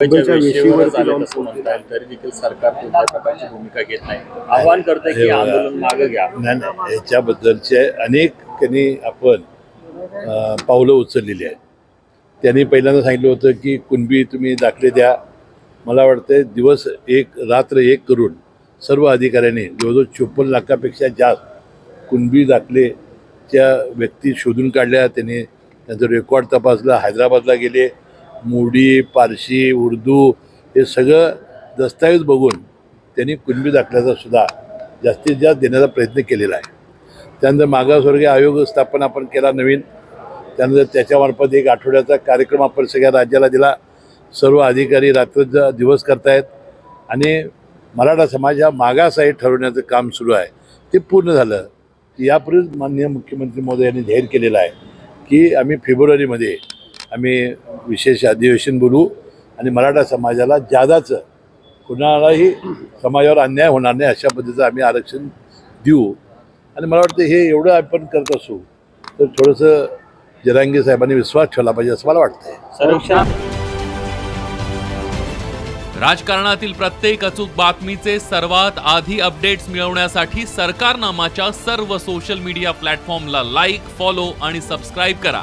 तरी देखील सरकार कोणत्या प्रकारची भूमिका घेत नाही. आव्हान करते की हे बघा. आंदोलन मागे घ्या. नाही नाही. याच्याबद्दलचे अनेक त्यांनी आपण पावलं उचललेली आहेत. त्यांनी पहिल्यांदा सांगितलं होतं की कुणबी तुम्ही दाखले द्या. मला वाटतं दिवस एक रात्र एक करून सर्व अधिकाऱ्यांनी जवळजवळ चोपन्न लाखापेक्षा जास्त कुणबी दाखलेच्या व्यक्ती शोधून काढल्या. त्यांनी त्यांचं रेकॉर्ड तपासलं. हैदराबादला गेले. मोडी पारशी उर्दू हे सगळं दस्तऐवज बघून त्यांनी कुणबी दाखल्याचा सुद्धा जास्तीत जास्त देण्याचा प्रयत्न केलेला आहे. त्यानंतर मागासवर्गीय आयोग स्थापन आपण केला नवीन. त्यानंतर त्याच्यामार्फत एक आठवड्याचा कार्यक्रम आपण सगळ्या राज्याला दिला. सर्व अधिकारी रात्र दिवस करतायत. आणि मराठा समाज हा मागास आहे ठरवण्याचं काम सुरू आहे. ते पूर्ण झालं यापूर्वीच माननीय मुख्यमंत्री महोदय यांनी जाहीर केलेलं आहे की आम्ही फेब्रुवारीमध्ये आम्ही विशेष अधिवेशन बोलू आणि मराठा समाजाला जादाचं कुणालाही समाजावर अन्याय होणार नाही अशा पद्धतीचं आम्ही आरक्षण देऊ. आणि मला वाटतं हे एवढं आपण करत असू तर थोडंसं जरांगे साहेबांनी विश्वास ठेवला पाहिजे असं मला वाटतंय. राजकारणातील प्रत्येक अचूक बातमीचे सर्वात आधी अपडेट्स मिळवण्यासाठी सरकारनामाच्या सर्व सोशल मीडिया प्लॅटफॉर्मला लाईक फॉलो आणि सबस्क्राईब करा.